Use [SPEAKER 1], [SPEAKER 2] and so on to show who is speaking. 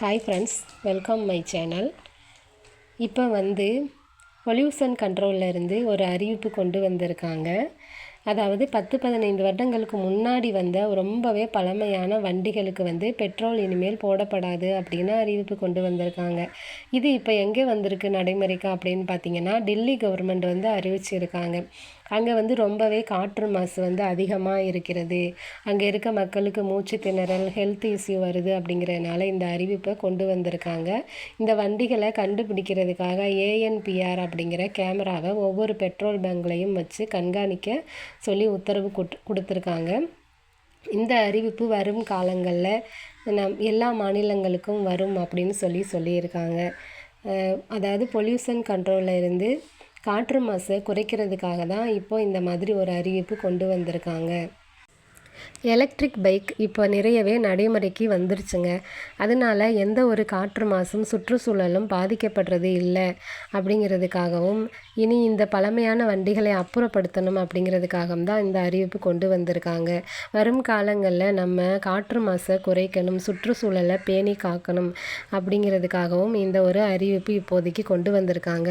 [SPEAKER 1] Hi friends welcome my channel இப்போ வந்து pollution கண்ட்ரோலில் இருந்து ஒரு அறிவிப்பு கொண்டு வந்திருக்காங்க. அதாவது பத்து பதினைந்து வருடங்களுக்கு முன்னாடி வந்த ரொம்பவே பழமையான வண்டிகளுக்கு வந்து பெட்ரோல் இனிமேல் போடப்படாது அப்படின்னு அறிவிப்பு கொண்டு வந்திருக்காங்க. இது இப்போ எங்கே வந்திருக்கு நடைமுறைக்கு அப்படின்னு பார்த்தீங்கன்னா டெல்லி கவர்மெண்ட் வந்து அறிவிச்சிருக்காங்க. அங்கே வந்து ரொம்பவே காற்று மாசு வந்து அதிகமாக இருக்கிறது. அங்கே இருக்க மக்களுக்கு மூச்சு திணறல் ஹெல்த் இஷ்யூ வருது அப்படிங்கிறதுனால இந்த அறிவிப்பை கொண்டு வந்திருக்காங்க. இந்த வண்டிகளை கண்டுபிடிக்கிறதுக்காக ஏஎன்பிஆர் அப்படிங்கிற கேமராவை ஒவ்வொரு பெட்ரோல் பங்க்லையும் வச்சு கண்காணிக்க சொல்லி உத்தரவு கொடுத்துருக்காங்க. இந்த அறிவிப்பு வரும் காலங்களில் நம் எல்லா மாநிலங்களுக்கும் வரும் அப்படின்னு சொல்லி சொல்லியிருக்காங்க. அதாவது பொல்யூஷன் கண்ட்ரோலில் இருந்து காற்று மாசை குறைக்கிறதுக்காக தான் இப்போது இந்த மாதிரி ஒரு அறிவிப்பு கொண்டு வந்திருக்காங்க. எலக்ட்ரிக் பைக் இப்போ நிறையவே நடைமுறைக்கு வந்துருச்சுங்க. அதனால் எந்த ஒரு காற்று மாசும் சுற்றுச்சூழலும் பாதிக்கப்படுறது இல்லை அப்படிங்கிறதுக்காகவும் இனி இந்த பழமையான வண்டிகளை அப்புறப்படுத்தணும் அப்படிங்கிறதுக்காகவும் தான் இந்த அறிவிப்பு கொண்டு வந்திருக்காங்க. வரும் காலங்களில் நம்ம காற்று மாசை குறைக்கணும் சுற்றுச்சூழலை பேணி காக்கணும் அப்படிங்கிறதுக்காகவும் இந்த ஒரு அறிவிப்பு இப்போதைக்கு கொண்டு வந்திருக்காங்க.